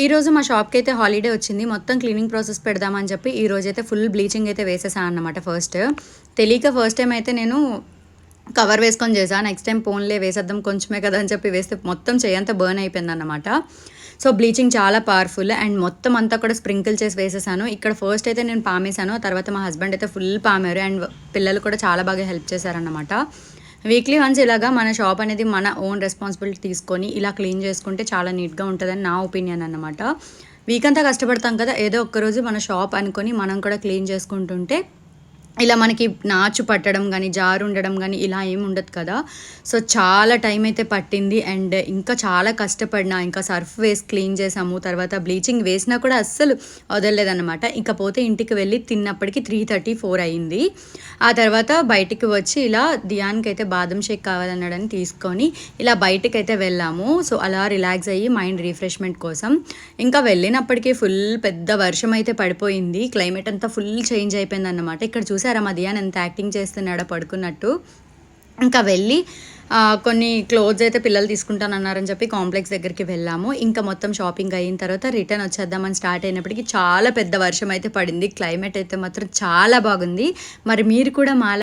ఈ రోజు మా షాప్కి అయితే హాలిడే వచ్చింది. మొత్తం క్లీనింగ్ ప్రాసెస్ పెడదామని చెప్పి ఈ రోజు అయితే ఫుల్ బ్లీచింగ్ అయితే వేసేసాను అన్నమాట ఫస్ట్. తెలియక ఫస్ట్ టైం అయితే నేను కవర్ వేసుకొని చేశాను నెక్స్ట్ టైం ఫోన్లే వేసేద్దాం కొంచెమే కదా అని చెప్పి వేస్తే మొత్తం చేయంతా బర్న్ అయిపోయింది అనమాట సో బ్లీచింగ్ చాలా పవర్ఫుల్ అండ్ మొత్తం అంతా కూడా స్ప్రింకిల్ చేసి వేసేసాను. ఇక్కడ ఫస్ట్ అయితే నేను పామేశాను. తర్వాత మా హస్బెండ్ అయితే ఫుల్ పామారు అండ్ పిల్లలు కూడా చాలా బాగా హెల్ప్ చేశారన్నమాట. వీక్లీ వన్స్ ఇలాగా మన షాప్ అనేది మన ఓన్ రెస్పాన్సిబిలిటీ తీసుకొని ఇలా క్లీన్ చేసుకుంటే చాలా నీట్గా ఉంటుందని నా ఒపీనియన్ అన్నమాట. వీక్ అంతా కష్టపడతాం కదా ఏదో ఒక్కరోజు మన షాప్ అనుకొని మనం కూడా క్లీన్ చేసుకుంటుంటే ఇలా మనకి నాచు పట్టడం కానీ జారు ఉండడం కానీ ఇలా ఏమి ఉండదు కదా. సో చాలా టైం అయితే పట్టింది. అండ్ ఇంకా చాలా కష్టపడినా ఇంకా సర్ఫ్ వేసి క్లీన్ చేసాము. తర్వాత బ్లీచింగ్ వేసినా కూడా అస్సలు వదలలేదన్నమాట. ఇకపోతే ఇంటికి వెళ్ళి తిన్నప్పటికి త్రీ థర్టీ ఫోర్ అయింది. ఆ తర్వాత బయటికి వచ్చి ఇలా దియాన్కి అయితే బాదం షేక్ కావాలన్నాడని తీసుకొని ఇలా బయటికి అయితే వెళ్ళాము. సో అలా రిలాక్స్ అయ్యి మైండ్ రిఫ్రెష్మెంట్ కోసం. ఇంకా వెళ్ళినప్పటికీ ఫుల్ పెద్ద వర్షం అయితే పడిపోయింది. క్లైమేట్ అంతా ఫుల్ చేంజ్ అయిపోయింది అన్నమాట ఇక్కడ చూసారా మా దియాన్ ఎంత యాక్టింగ్ చేస్తున్నాడో పడుకున్నట్టు. ఇంకా వెళ్ళి కొన్ని క్లోత్స్ అయితే పిల్లలు తీసుకుంటానన్నారని చెప్పి కాంప్లెక్స్ దగ్గరికి వెళ్ళాము. ఇంకా మొత్తం షాపింగ్ అయిన తర్వాత రిటర్న్ వచ్చేద్దామని స్టార్ట్ అయినప్పటికీ చాలా పెద్ద వర్షం అయితే పడింది. క్లైమేట్ అయితే మాత్రం చాలా బాగుంది. మరి మీరు కూడా మా